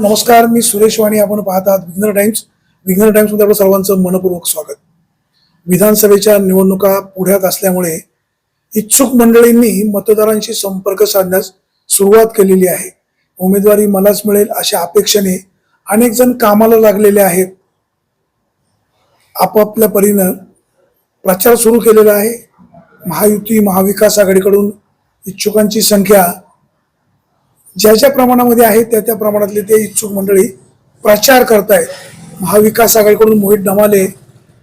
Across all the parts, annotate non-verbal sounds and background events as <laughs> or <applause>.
नमस्कार मी सुरेश वाणी आपण पाहत आहात विघ्नर टाइम्स. विघ्नर टाइम्समध्ये आपलं सर्वांचं मनपूर्वक स्वागत. विधानसभेच्या निवडणुका पुढ्यात असल्यामुळे इच्छुक मंडळींनी मतदारांशी संपर्क साधण्यास सुरुवात केलेली आहे. उमेदवारी मलाच मिळेल अशा अपेक्षेने अनेक जण कामाला लागलेले आहेत. आपापल्या परीनं प्रचार सुरू केलेला आहे. महायुती महाविकास आघाडीकडून इच्छुकांची संख्या ज्या ज्या प्रमाणामध्ये आहे त्या त्या प्रमाणातले ते इच्छुक मंडळी प्रचार करतायत. महाविकास आघाडीकडून मोहित डमाले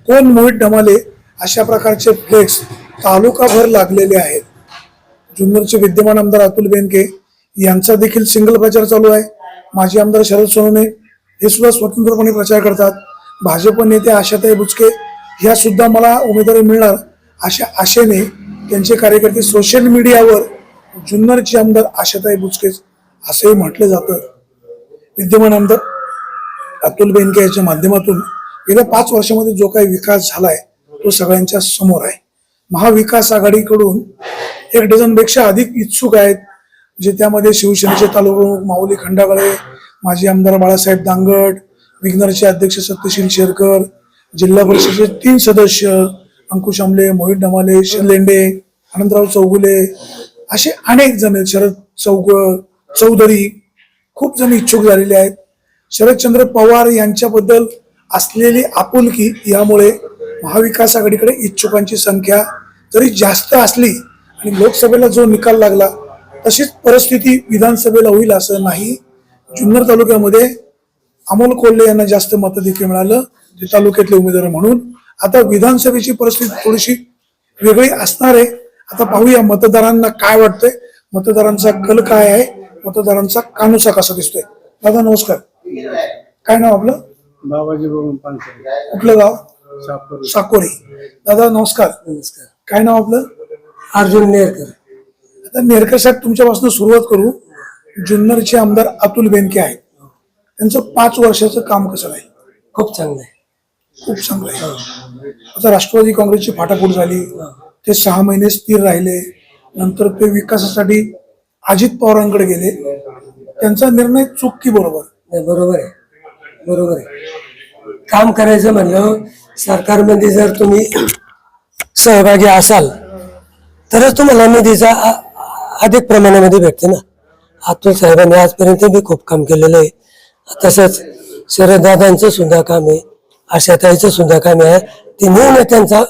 कोण मोहित डमाले अशा प्रकारचे फ्लेक्स तालुकाभर लागलेले आहेत. जुन्नरचे विद्यमान आमदार अतुल बेनके यांचा देखील सिंगल प्रचार चालू आहे. माजी आमदार शरद सोनवणे हे सुद्धा स्वतंत्रपणे प्रचार करतात. भाजप नेते आशाताई बुचके ह्या सुद्धा मला उमेदवारी मिळणार अशा आशेने त्यांचे कार्यकर्ते सोशल मीडियावर जुन्नरचे आमदार आशाताई बुचकेच असंही म्हटलं जातं. विद्यमान आमदार अतुल बेनके याच्या माध्यमातून गेल्या पाच वर्षामध्ये जो काही विकास झालाय तो सगळ्यांच्या समोर आहे. महाविकास आघाडीकडून एक डझनपेक्षा अधिक इच्छुक आहेत म्हणजे त्यामध्ये शिवसेनेचे तालुका माऊली खंडागळे माजी आमदार बाळासाहेब दांगड विघ्नरचे अध्यक्ष सत्यशील शेरकर जिल्हा परिषदेचे तीन सदस्य अंकुश आमले मोहित डमाले लेंडे आनंदराव चौगुले असे अनेक जण आहेत. शरद चौगळ चौधरी खूप जण इच्छुक झालेले आहेत. शरदचंद्र पवार यांच्याबद्दल असलेली आपुलकी यामुळे महाविकास आघाडीकडे इच्छुकांची संख्या जरी जास्त असली आणि लोकसभेला जो निकाल लागला तशीच परिस्थिती विधानसभेला होईल असं नाही. जुन्नर तालुक्यामध्ये अमोल कोल्हे यांना जास्त मतं देखील मिळालं ते तालुक्यातले उमेदवार म्हणून. आता विधानसभेची परिस्थिती थोडीशी वेगळी असणार आहे. आता पाहूया मतदारांना काय वाटतंय मतदारांचा कल काय आहे मतदारांचा कानुसा कसा दिसतोय? दादा नमस्कार. काय नाव आपलं? बाबाजी बघून पानसरे कुठलं गाव? सापर साकोरी. दादा नमस्कार. नमस्कार. काय नाव आपलं? अर्जुन नेरकर. आता नेरकर साहेब तुमच्यापासून सुरुवात करू. जुन्नरचे आमदार अतुल बेनके आहेत. त्यांचं पाच वर्षाचं काम कसं आहे खूप चांगलं आहे. खूप चांगलं आहे. आता राष्ट्रवादी काँग्रेसची फाटाफूट झाली. ते सहा महिने स्थिर राहिले. नंतर ते विकासासाठी अजित पवारांकडे गेले. त्यांचा निर्णय चूक की बरोबर. नाही बरोबर आहे. बरोबर आहे. काम करायचं म्हणलं सरकारमध्ये जर तुम्ही सहभागी असाल तरच तुम्हाला निधीचा अधिक प्रमाणामध्ये भेटते ना. अतुल साहेबांनी आजपर्यंत बी खूप काम केलेलं आहे. तसंच शरददादांचं सुद्धा काम आहे आशाताईचं सुद्धा काम आहे. तिन्ही नेत्यांचा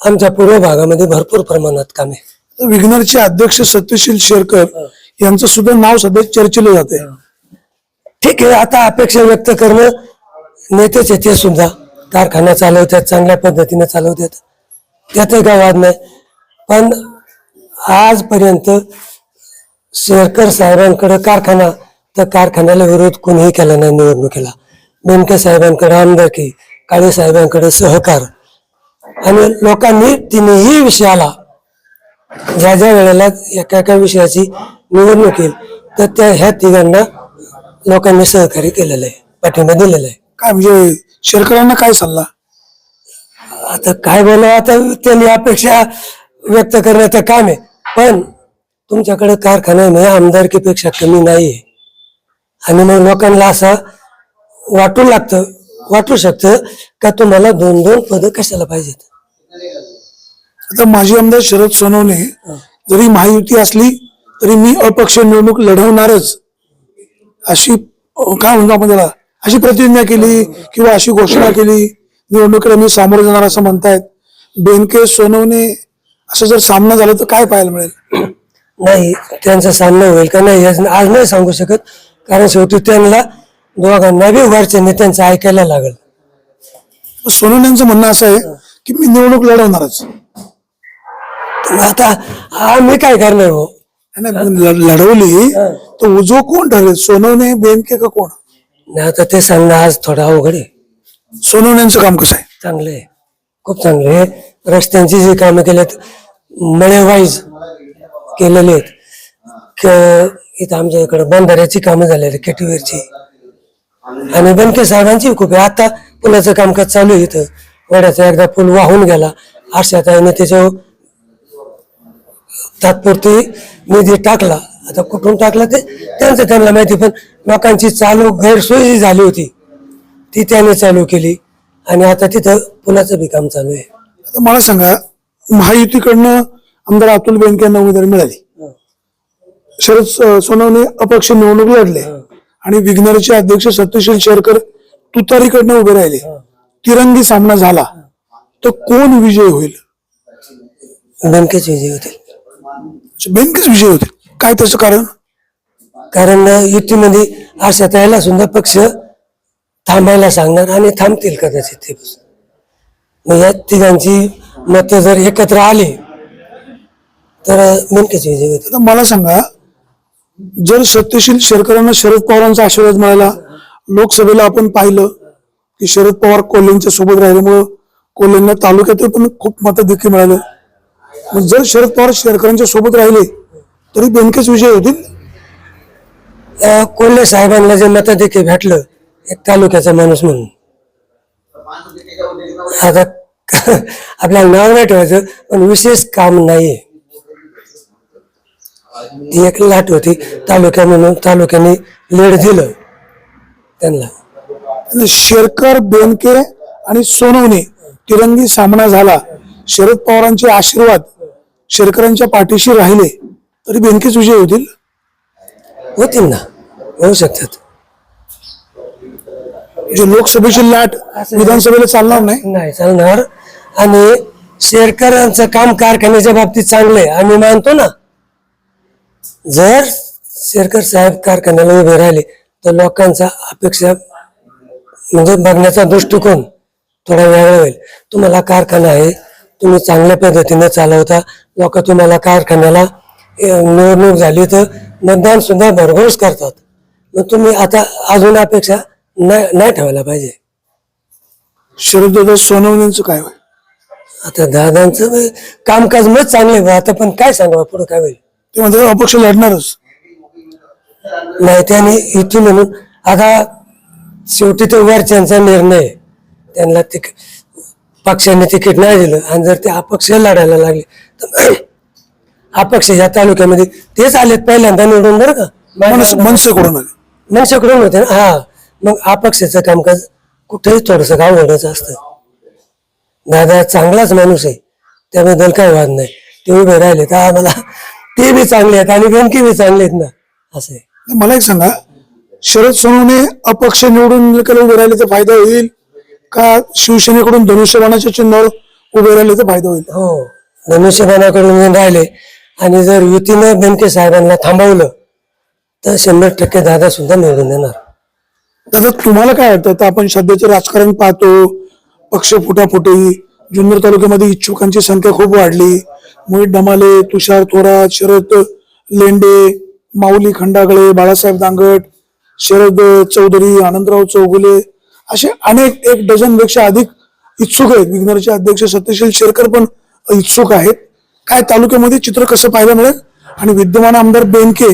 आमच्या पूर्व भागामध्ये भरपूर प्रमाणात काम आहे. विग्नरचे अध्यक्ष सत्यशील शेरकर यांचं सुद्धा नाव सध्या चर्चेलं जाते. ठीक आहे आता अपेक्षा व्यक्त करणं नेतेच आहे ते सुद्धा. कारखाना चालवतात चांगल्या पद्धतीने चालवतात. त्यातही काय वाद नाही. पण आजपर्यंत शेरकर साहेबांकडे कारखाना तर कारखान्याला विरोध कोणीही केला नाही निवडणुकीला. बेनके साहेबांकडे आमदारकी काळे साहेबांकडे सहकार. आणि लोकांनी तिन्ही विषयाला ज्या ज्या वेळेला एका एका विषयाची निवडणूक येईल तर त्या ह्या तिघांना लोकांनी सहकार्य केलेलं आहे पाठिंबा दिलेला आहे. काय म्हणजे शेरकरांना काय सल्ला? आता काय बोलावं आता त्यांनी अपेक्षा व्यक्त करण्याचं काम आहे. पण तुमच्याकडे कारखाना नाही आमदारकीपेक्षा कमी नाही आहे आणि मग लोकांना असं वाटू लागतं वाटू शकतं का तुम्हाला दोन दोन पदं कशाला पाहिजेत? आता माजी आमदार शरद सोनवणे जरी महायुती असली तरी मी अपक्ष निवडणूक लढवणारच. अशी काय म्हणतो आपण त्याला? अशी प्रतिज्ञा केली किंवा अशी घोषणा केली निवडणुकीला मी सामोरं जाणार असं म्हणतायत. बेनके सोनवणे असं जर सामना झाला तर काय पाहायला मिळेल? नाही त्यांचा सामना होईल का नाही आज नाही सांगू शकत. कारण शेवटी त्यांना दोघांना बी वरच्या नेत्यांचं ऐकायला लागल. सोनवण्यांचं म्हणणं असं आहे की मी निवडणूक लढवणारच. आता आम्ही काय करणार हो? नाही, पण ल- लढवली. तर उजव कोण ठरेल? सोनवणे बेनके का कोण? नाही आता ते सांगणं आज थोडं अवघड आहे. सोनवण्यांचं काम कसं आहे? चांगलं आहे. खूप चांगलं आहे. रस्त्यांची जी कामं केलेत मळेवाईज केलेले आहेत. क- इथं आमच्या इकडे बंधाऱ्याची कामं झालेली केटीवेरची. आणि बनके साहेबांची खूप आहे. आता पुलाचं कामकाज चालू आहे इथं. वड्याचा एकदा पूल वाहून गेला. आरशात आहे त्याच्यावर तात्पुरती निधी टाकला. आता कुठून टाकलं ते त्यांचं त्यांना माहिती पण लोकांची चालू गैरसोय जी झाली होती. ती त्याने चालू केली. आणि आता तिथं पुलाचं बी काम चालू आहे. आता मला सांगा महायुतीकडनं आमदार अतुल बेनके यांना उमेदवारी मिळाली. शरद स- सोनवणे अपक्ष निवडणूक लढले. आणि विघ्नरचे अध्यक्ष सत्यशील शेरकर तुतारीकडनं उभे राहिले. तिरंगी सामना झाला. तर कोण विजय होईल? बँकेचे विजय होतील. बेनकेच विजय होतील काय त्याचं कारण? कारण युतीमध्ये आशा यायला सुद्धा पक्ष थांबायला सांगणार आणि थांबतील कदाचित ते मग या तिघांची मतं जर एकत्र आली तर बँकेचे विजय आता मला सांगा जर सत्यशील शेरकरांना शरद पवारांचा आशीर्वाद मिळाला लोकसभेला आपण पाहिलं की शरद पवार कोल्हेंच्या सोबत राहिल्यामुळं कोल्हेंना तालुक्यात पण खूप मतं देखील मिळालं मग जर शरद पवार शेरकरांच्या सोबत राहिले तरी बेनकेच विजय होतील? कोल्हे साहेबांना जे मत देखील भेटलं एक तालुक्याचा माणूस म्हणून. आता <laughs> आपल्याला नाव नाही ठेवायचं पण विशेष काम नाहीये. ती एक लाट होती तालुक्या म्हणून तालुक्याने लेड दिलं. त्यांना. आणि शेरकर बेनके आणि सोनवणे तिरंगी सामना झाला. शरद पवारांचे आशीर्वाद शेरकरांच्या पाठीशी राहिले तरी बेनकेच विजय होतील? होतील ना. होऊ शकतात. म्हणजे लोकसभेची लाट विधानसभेला चालणार नाही? नाही चालणार. आणि शेरकरांचं काम कारखान्याच्या बाबतीत चांगलं आहे. आम्ही मानतो ना जर शेरकर साहेब कारखान्याला उभे राहिले तर लोकांचा अपेक्षा म्हणजे बघण्याचा दृष्टिकोन थोडा वेगळा होईल. तुम्हाला कारखाना आहे तुम्ही चांगल्या पद्धतीने चालवता. लोक तुम्हाला कारखान्याला निवडणूक झाली तर मतदान सुद्धा भरघोस करतात. मग तुम्ही आता अजून अपेक्षा नाही ठेवायला पाहिजे. शरददादा सोनवणेंचं काय होईल? आता दादांचं कामकाज मग चांगले आता पण काय सांगावं पुढे काय होईल? ते म्हणतात अपक्ष लढणारच. नाही त्याने युती म्हणून आता शेवटी तो वरच्यांचा निर्णय. त्यांना तिक पक्षाने तिकीट नाही दिलं आणि जर ते अपक्ष लढायला लागले तर <clears throat> अपक्ष या तालुक्यामध्ये तेच आलेत पहिल्यांदा निवडून बरं का? मनस मनसेकडून आले. मनशाकडून होते ना? हा. मग अपक्षाचं कामकाज कुठेही थोडस अवघडच असतं. दादा चांगलाच माणूस आहे. त्याबद्दल काही वाद नाही. ते उभे राहिले तर आम्हाला ते बी चांगले आहेत आणि बेनकी बी चांगले आहेत ना? असं आहे. मला एक सांगा शरद सोनवणे अपक्ष निवडून उभे राहिले तर फायदा होईल? का शिवसेनेकडून धनुष्यबाणाच्या चिन्हावर उभे राहिले तर फायदा होईल? हो. धनुष्यबाणाकडून राहिले आणि जर युतीनं बेनके साहेबांना थांबवलं तर शंभर टक्के दादा सुद्धा निवडून येणार. दादा तुम्हाला काय वाटतं? आता आपण सध्याचं राजकारण पाहतो पक्ष फुटाफुटी जुन्नर तालुक्यामध्ये इच्छुकांची संख्या खूप वाढली. मोहित डमाले तुषार थोरात शरद लेंडे माऊली खंडागळे बाळासाहेब दांगट शरद चौधरी आनंदराव चौगुले असे अनेक एक डझनपेक्षा अधिक इच्छुक आहेत. विघ्नरचे अध्यक्ष सत्यशील शेरकर पण इच्छुक आहेत. काय तालुक्यामध्ये चित्र कसं पाहायला मिळेल? आणि विद्यमान आमदार बेनके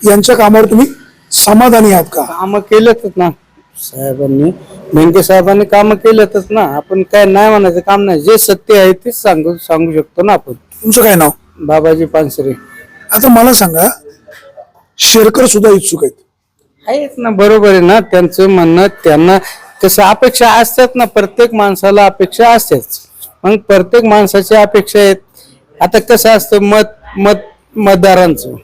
यांच्या कामावर तुम्ही समाधानी आहात का? कामं केलेतच ना. साहेबांनी मेंके साहेबांनी कामं केलेतच ना. आपण काय नाही म्हणायचं काम नाही. जे सत्य आहे तेच सांगू सांगू शकतो ना आपण. तुमचं काय नाव? बाबाजी पानसरे. आता मला सांगा शेरकर सुद्धा इच्छुक आहेत. आहेत ना बरोबर आहे ना. त्यांचं म्हणणं त्यांना कसं अपेक्षा असतात ना प्रत्येक माणसाला अपेक्षा असतेच. मग प्रत्येक माणसाची अपेक्षा आहेत. आता कसं असतं मत मत मतदारांचं.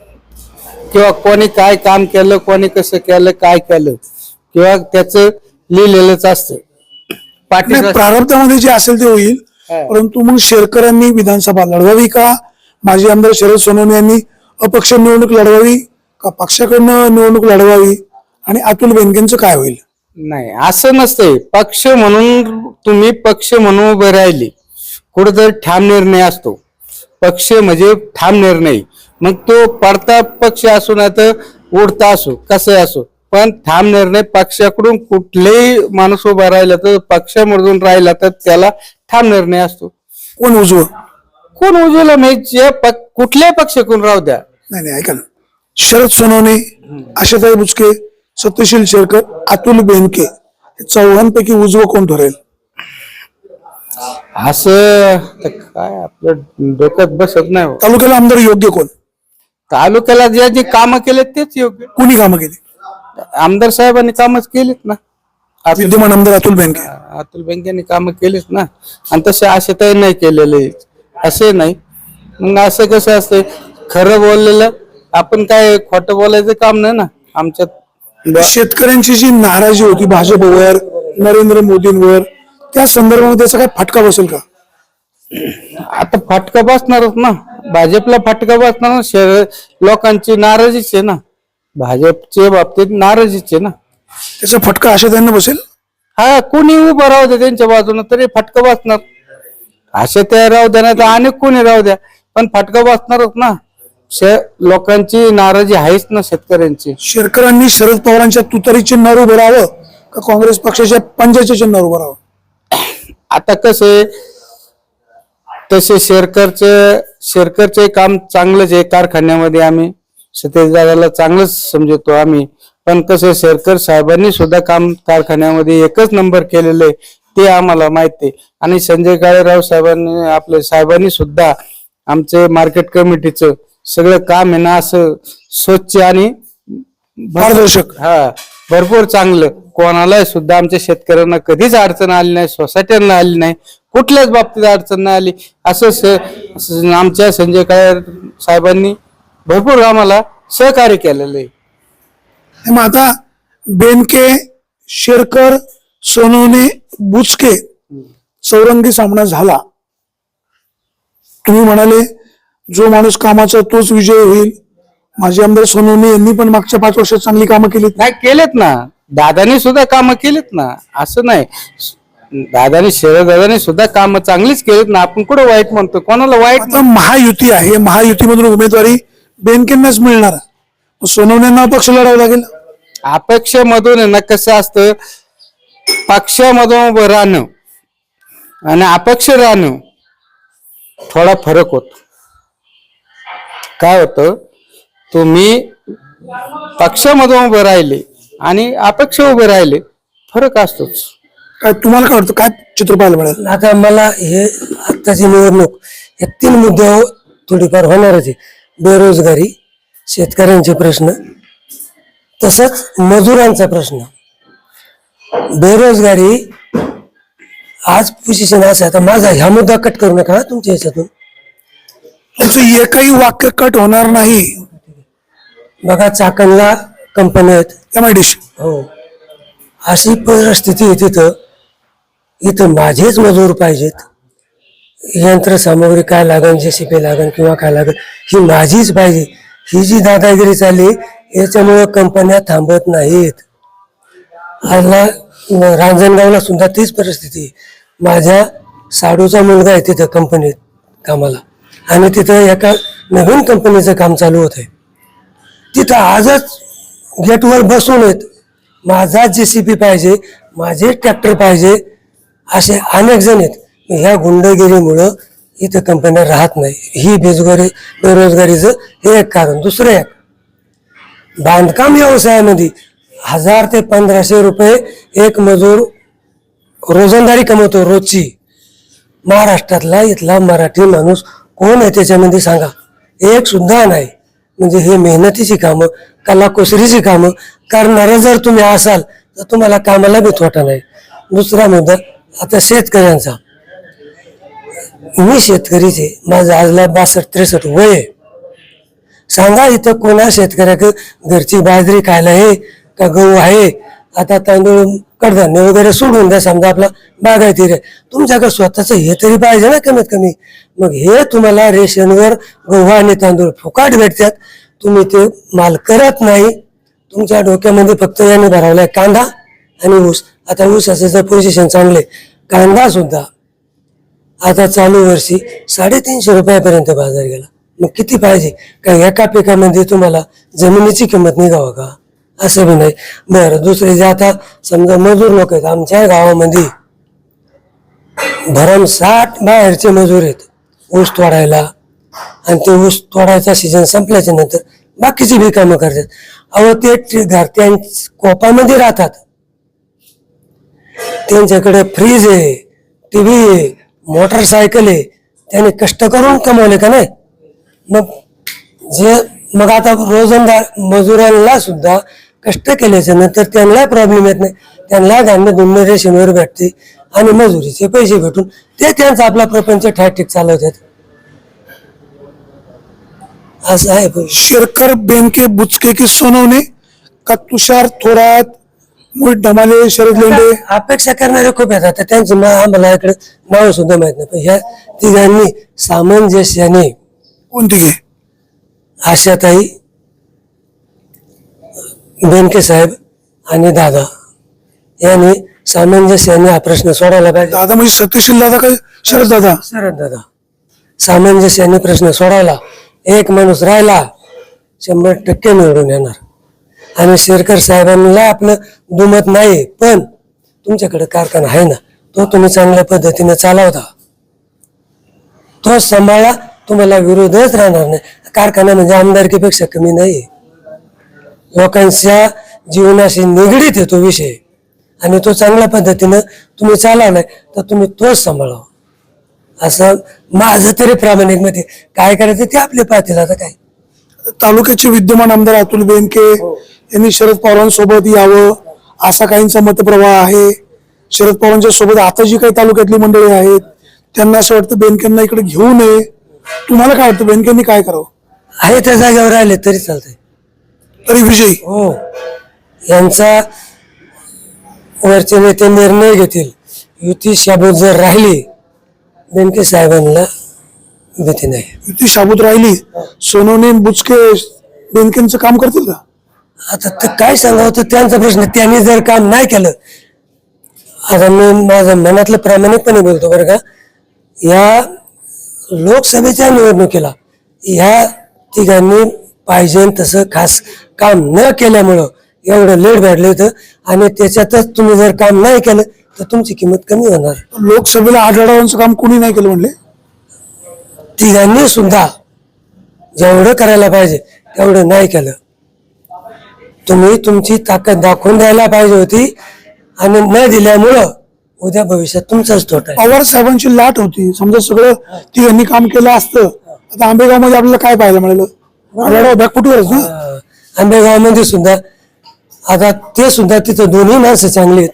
किंवा कोणी काय काम केलं कोणी कसं केलं काय केलं. किंवा त्याचं लिहिलेलंच असतं. पाठी प्रारब्धामध्ये जे असेल ते होईल. परंतु मग शेरकरांनी विधानसभा लढवावी का? माजी आमदार शरद सोनवणे यांनी अपक्ष निवडणूक लढवावी का? पक्षाकडनं निवडणूक लढवावी? आणि अतुल बेनकेंचं काय होईल? नाही असं नसतंय. पक्ष म्हणून तुम्ही पक्ष म्हणून उभे राहिले. कुठेतरी ठाम निर्णय असतो. पक्ष म्हणजे ठाम निर्णय. मग तो पडता पक्ष असो ना तर उडता असो कसं असो. पण ठाम निर्णय पक्षाकडून कुठलेही माणूस उभा राहिला तर पक्षामधून राहिला तर त्याला ठाम निर्णय असतो. कोण उजवं? कोण उजवलं म्हणजे जे पक- कुठल्याही पक्षाकडून राहू द्या. नाही नाही ऐका ना. शरद सोनवणे आशाताई बुचके सत्यशील शेरकर अतुल बेनके हे चौघांपैकी उजवं कोण ठरेल? असं तर काय आपलं डोक्यात बसत नाही हो. तालुक्याला आमदार योग्य कोण? तालुक्याला जे जे कामं केलेत तेच योग्य. कोणी कामं केली? आमदार साहेबांनी कामच केलीत ना. अतुल विद्यमान आमदार अतुल बेनके. अतुल बँकेने कामं केलीच ना. आणि तसे आशेताही नाही केलेले. असे नाही. मग असं कसं असतंय? खरं बोललेलं आपण काय खोटं बोलायचं काम नाही ना. आमच्यात शेतकऱ्यांची जी नाराजी होती भाजपवर नरेंद्र मोदींवर त्या संदर्भामध्ये त्याचा काय फटका बसेल का? आता फटका बसणारच ना. भाजपला फटका बसणार ना. शहर लोकांची नाराजीच आहे ना. भाजपच्या बाबतीत नाराजीच आहे ना. त्याचा फटका अशा त्यांना बसेल? हा कोणी उभं राहू द्या त्यांच्या बाजूने तरी फटका बसणार. असे ते राहू द्या नाही तर अनेक कोणी राहू द्या. पण फटका बसणारच ना. शे- लोकांची नाराजी आहेच ना शेतकऱ्यांची. शेतकऱ्यांनी शरद पवारांच्या तुतारी चिन्हावर उभं राहावं का काँग्रेस पक्षाच्या पंजाच्या चिन्हावर उभं राहावं? आता कसे तसे शेरकरचे शेरकरचे काम चांगलंच आहे कारखान्यामध्ये आम्ही सतेज दादाला चांगलंच समजतो आम्ही. पण कसं शेरकर साहेबांनी सुद्धा काम कारखान्यामध्ये एकच नंबर केलेलं आहे ते आम्हाला माहिती आहे. आणि संजय काळेराव साहेबांनी आपल्या साहेबांनी सुद्धा आमचे मार्केट कमिटीचं सगळं काम आहे ना असं स्वच्छ आणि पारदर्शक. हा भरपूर चांगलं. कोणाला सुद्धा आमच्या शेतकऱ्यांना कधीच अडचण आली नाही सोसायट्यांना आली नाही कुठल्याच बाबतीत अडचण नाही आली. असं आमच्या संजय काळे साहेबांनी भरपूर आम्हाला सहकार्य केलेलं आहे. मग आता बेनके शेरकर सोनवणे बुचके चौरंगी सामना झाला. तुम्ही म्हणाले जो माणूस कामाचा तोच विजय होईल. माझे आमदार सोनवणे यांनी पण मागच्या पाच वर्षात चांगली कामं केली नाही केलेत ना. दादानी सुद्धा कामं केलीत ना. असं नाही. दादानी शरद दादानी सुद्धा कामं चांगलीच केलीत ना. आपण कुठं वाईट म्हणतो? कोणाला वाईट महायुती आहे. महायुतीमधून उमेदवारी बेनकेंनाच मिळणार. सोनवण्यांना अपक्ष लढावं लागेल. अपेक्षेमधून ना कसं असतं? पक्षामधून उभं राहणं आणि अपक्ष राहणं थोडा फरक होतो. काय होतं तुम्ही पक्षामधून उभे राहिले आणि अपक्ष उभे राहिले फरक असतोच. काय तुम्हाला काय वाटतं काय चित्र पाहायला मिळेल? आता मला हे आत्ताची निवडणूक या तीन मुद्द्यावर थोडीफार होणारच आहे. बेरोजगारी शेतकऱ्यांचे प्रश्न तसंच मजुरांचा प्रश्न. बेरोजगारी आज पोझिशन असं आहे. आता माझा ह्या मुद्दा कट करू नका हा तुमच्या ह्याच्यातून. तुमचं एकही वाक्य कट होणार नाही. बघा चाकणला कंपन्या आहेत. एम आय डी हो. अशी परिस्थिती आहे तिथं. इथं माझेच मजूर पाहिजेत. यंत्रसामुग्री काय लागन जे सी पी लागन किंवा काय लागन ही माझीच पाहिजे. ही जी दादागिरी चालली याच्यामुळे कंपन्या थांबत नाहीत. आजला रांजणगावला सुद्धा तीच परिस्थिती. माझ्या साडूचा मुलगा आहे तिथं कंपनीत कामाला. आणि तिथं एका नवीन कंपनीचं काम चालू होत आहे तिथं आजच गेटवर बसून येत माझा जे सी पी पाहिजे माझे ट्रॅक्टर पाहिजे असे अनेक जण आहेत. ह्या गुंडगिरीमुळं इथं कंपन्या राहत नाही. ही बेजगारी बेरोजगारीचं हे एक कारण. दुसरं एक बांधकाम व्यवसायामध्ये हजार ते पंधराशे रुपये एक मजूर रोजंदारी कमवतो रोजची. महाराष्ट्रातला इथला मराठी माणूस कोण आहे त्याच्यामध्ये सांगा. एक सुद्धा नाही. म्हणजे हे मेहनतीची कामं कलाकुसरीची कामं करणारे जर तुम्ही असाल तर तुम्हाला कामाला बी थोटा नाही. दुसरा मुद्दा आता शेतकऱ्यांचा. मी शेतकरीचे माझं आजला बासष्ट त्रेसष्ट वय आहे. सांगा इथं कोणा शेतकऱ्याक घरची बाजरी खायला आहे का गहू आहे? आता तांदूळ कडधान्य वगैरे सोडून द्या समजा आपला बागायती रे. तुमच्याकडे स्वतःचं हे तरी पाहिजे ना कमीत कमी मग हे तुम्हाला रेशनवर गहू आणि तांदूळ फुकाट भेटतात. तुम्ही ते माल करत नाही. तुमच्या डोक्यामध्ये फक्त याने भरावलाय कांदा आणि ऊस. आता ऊसाचं जर पोझिशन चांगले कांदा सुद्धा. आता चालू वर्षी साडेतीनशे रुपयापर्यंत बाजार गेला. मग किती पाहिजे? का एका पिकामध्ये तुम्हाला जमिनीची किंमत निघावं का? असं पण नाही. बरं दुसरे जे आता समजा मजूर लोक आहेत आमच्या गावामध्ये भरमसाठ बाहेरचे मजूर आहेत. ऊस तोडायला. आणि ते ऊस तोडायचा सीझन संपल्याच्या नंतर बाकीची बी कामं करतात. अहो ते घरत्यां कोपामध्ये राहतात. त्यांच्याकडे फ्रीज आहे टीव्ही आहे मोटरसायकल आहे. त्याने कष्ट करून कमवले का नाही? मग जे मग आता रोजंदार मजुरांना सुद्धा कष्ट केल्याच्यानंतर त्यांना प्रॉब्लेम येत नाही. त्यांना धान्य धुन्य रेशनवर भेटते आणि मजुरीचे पैसे भेटून ते त्यांचा आपला प्रपंच ठाकठीक चालवतात. असं आहे पण. शेरकर बेनके बुचके की सोनवणे का तुषार थोरात ढमाले शरद लेंडे? अपेक्षा करणारे खूप येतात त्यांची आम्हाला इकडे नाव सुद्धा माहीत नाही. पण ह्या तिघांनी सामंजस्याने कोणती घे? आशाताई बेनके साहेब आणि दादा यांनी सामंजस्याने हा प्रश्न सोडवला पाहिजे. दादा म्हणजे सत्यशील दादा का शरद दादा? शरद दादा. सामंजस्याने प्रश्न सोडवला. एक माणूस राहिला शंभर टक्के निवडून येणार. आणि शेरकर साहेबांना आपलं दुमत नाही पण तुमच्याकडे कारखाना आहे ना तो तुम्ही चांगल्या पद्धतीने चालवता. तो सांभाळा तुम्हाला विरोधच राहणार नाही. कारखाना म्हणजे आमदारकीपेक्षा कमी नाही लोकांच्या जीवनाशी निगडीत आहे तो विषय. आणि तो चांगल्या पद्धतीनं तुम्ही चालवलाय तर तुम्ही तोच सांभाळावा. असं माझं तरी प्रामाणिकमध्ये काय करायचं ते आपले पाहतील आता काय. तालुक्याचे विद्यमान आमदार अतुल बेनके यांनी शरद पवारांसोबत यावं असा काहींचा मतप्रवाह आहे. शरद पवारांच्या सोबत आता जी काही तालुक्यातली मंडळी आहेत त्यांना असं वाटतं बेनकेंना इकडे घेऊ नये. तुम्हाला काय वाटतं बेनकेंनी काय करावं? आहे त्या जागेवर राहिले तरी चालतंय. विजयी. हो. यांचा वरचे नेते निर्णय घेतील. युती शाबूत जर राहिली बेनके साहेबांना भीती नाही. युती शाबूत राहिली सोनवणे बुचके बेनकेंचं काम करतील का? आता ते काय सांगावं तर त्यांचा प्रश्न त्यांनी जर काम नाही केलं आता मी माझं मनातलं प्रामाणिकपणे बोलतो बरं का या लोकसभेच्या निवडणुकीला या तिघांनी पाहिजे तसं खास काम न केल्यामुळं एवढं लेट भेटलं होतं आणि त्याच्यातच तुम्ही जर काम नाही केलं तर तुमची किंमत कमी होणार. लोकसभेला आढळरावांचं काम कोणी नाही केलं म्हणले? तिघांनी सुद्धा जेवढं करायला पाहिजे तेवढं नाही केलं. तुम्ही तुमची ताकद दाखवून द्यायला पाहिजे होती आणि न दिल्यामुळं उद्या भविष्यात तुमचाच तोटा पवार साहेबांची लाट होती. समजा सगळं ती यांनी काम केलं असतं आता आंबेगावमध्ये आपल्याला काय पाहायला मिळालं? आढळराव बॅकफुटवरच ना? आंबेगावमध्ये सुद्धा आता ते सुद्धा तिथं दोन्ही माणसं चांगली आहेत.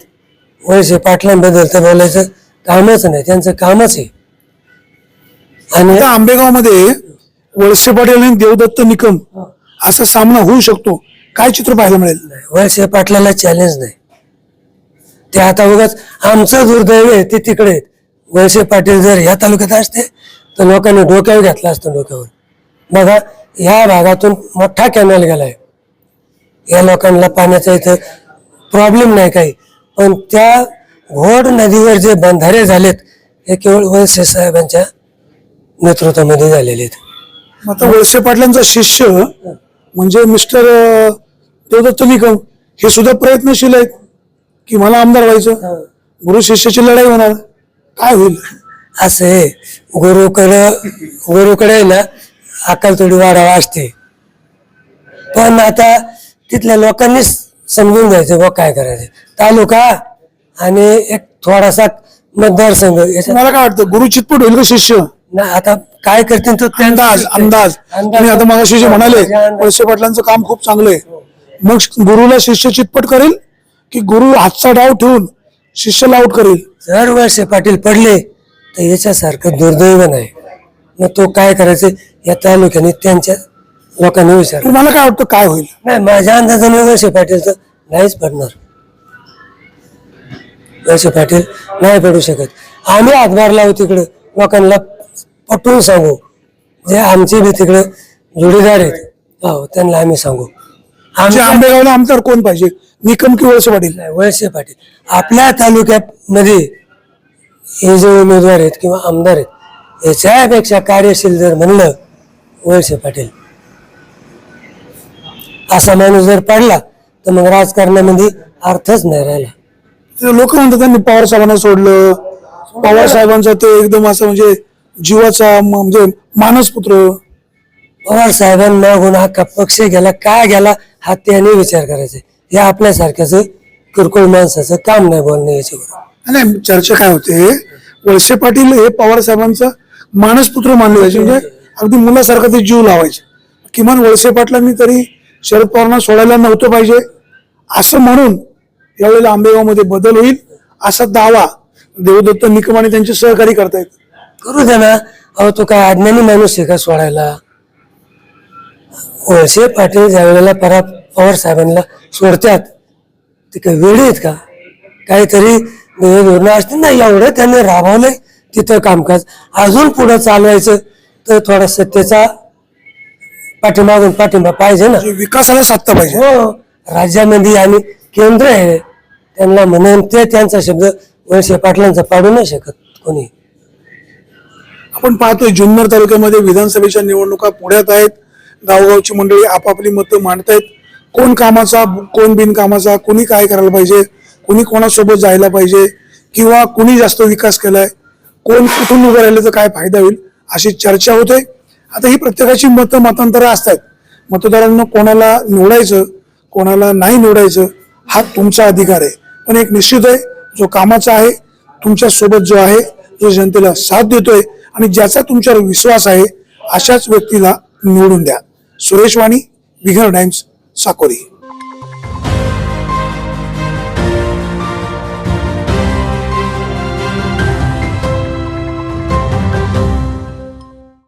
वळसे पाटलांबद्दल तर बोलायचं कामच नाही त्यांचं कामच आहे. आणि आता आंबेगावमध्ये वळसे पाटील आणि देवदत्त निकम असा सामना होऊ शकतो. काय चित्र पाहायला मिळेल? वळसे पाटलाला चॅलेंज नाही. ते आता उगाच आमचं दुर्दैव आहे ते तिकडे आहेत. वळसे पाटील जर ह्या तालुक्यात असते तर लोकांनी डोक्यावर घेतलं असतं डोक्यावर. बघा ह्या भागातून मोठा कॅनल गेलाय. या लोकांना पाण्याचा इथं प्रॉब्लेम नाही काही. पण त्या घोड नदीवर जे बंधारे झालेत हे केवळ वळसे साहेबांच्या नेतृत्वामध्ये झालेले आहेत. आता वळसे पाटलांचा शिष्य म्हणजे मिस्टर देवदत्त निकम हे सुद्धा प्रयत्नशील आहेत की मला आमदार व्हायचं. गुरु शिष्याची लढाई होणार. काय होईल? असं गुरुकडं गुरुकडे ना अक्कल थोडी वाढावा असते. पण आता तिथल्या लोकांनीच समजून घ्यायचं बघ काय करायचं. तालुका आणि एक थोडासा मतदारसंघ. याच्यात तुम्हाला काय वाटतं गुरु चितपट होईल का शिष्य? ना आता काय करतील तो त्यांचा अंदाज अंदाज. तुम्ही आता मगाशी जे म्हणाले वळसे पाटलांचं काम खूप चांगलं आहे. मग गुरुला शिष्य चितपट करेल की गुरु हातचा डाव ठेवून शिष्याला आउट करेल? जर वर्षे पाटील पडले तर याच्यासारखं दुर्दैव नाही. मग तो काय करायचं? या तालुक्याने त्यांच्या लोकांनी विचार तुम्हाला काय वाटतं काय होईल? नाही माझ्या अंदाजाने वर्षे पाटील तर नाहीच पडणार. वर्षे पाटील नाही पडू शकत. आम्ही हातभार लावू तिकडं. लोकांना पटवून सांगू. जे आमचे बी तिकडं जोडीदार आहेत हो त्यांना आम्ही सांगू. म्हणजे आमच्या आंबेगावला आमदार कोण पाहिजे? निकम की वळसे पाटील? नाही, वळसे पाटील. आपल्या तालुक्यामध्ये हे जे उमेदवार आहेत किंवा आमदार आहेत याच्यापेक्षा कार्यशील जर म्हणलं वळसे पाटील असा माणूस जर पडला तर मग राजकारणामध्ये अर्थच नाही राहिला. लोक म्हणतात त्यांनी पवार साहेबांना सोडलं. पवार साहेबांचा ते एकदम असं म्हणजे जीवाचा म- म्हणजे मानसपुत्र पवार साहेबांमागून हा पक्ष गेला. काय गेला हा त्याने विचार करायचा. हे आपल्यासारख्याच किरकोळ माणसाचं काम नाही बोलणं याच्यावर. नाही चर्चा काय होते? वळसे पाटील हे पवार साहेबांचा मानसपुत्र मानले जायचे. म्हणजे अगदी मुलासारखा ते जीव लावायचे. किमान वळसे पाटलांनी तरी शरद पवारांना सोडायला नव्हतं पाहिजे. असं म्हणून यावेळेला आंबेगावमध्ये बदल होईल असा दावा देवदत्त निकम आणि त्यांचे सहकारी करतायत. करू द्या ना. अहो तो काय अज्ञानी माणूस आहे का सोडायला? वळसे पाटील ज्या वेळेला परा पवार साहेबांना सोडतात ते काय वेळे आहेत का? काहीतरी धोरणं असतील ना एवढं त्यांनी राबवलंय तिथं कामकाज. अजून पुढं चालवायचं तर थोडा सत्तेचा पाठिंबागून पाठिंबा पाहिजे ना. म्हणजे विकासाला साधता पाहिजे. हो राज्यामध्ये आणि केंद्र आहे त्यांना म्हणून ते त्यांचा शब्द वळसे पाटलांचा पाडू नाही शकत कोणी. आपण पाहतोय जुन्नर तालुक्यामध्ये विधानसभेच्या निवडणुका पुढ्यात आहेत. गावगावची मंडळी आपापली मतं मांडतायत. कोण कामाचा कोण बिनकामाचा कोणी काय करायला पाहिजे कोणी कोणासोबत जायला पाहिजे किंवा कुणी जास्त विकास केलाय कोण कुठून उभं राहिलं तर काय फायदा होईल अशी चर्चा होते. आता ही प्रत्येकाची मतं मतांतरं असतात. मतदारांना कोणाला निवडायचं कोणाला नाही निवडायचं हा तुमचा अधिकार आहे. पण एक निश्चित आहे जो कामाचा आहे तुमच्यासोबत जो आहे जो जनतेला साथ देतोय आणि ज्याचा तुमच्यावर विश्वास आहे अशाच व्यक्तीला निवडून द्या. सुरेश वाणी विघर टाइम्स साकोरी.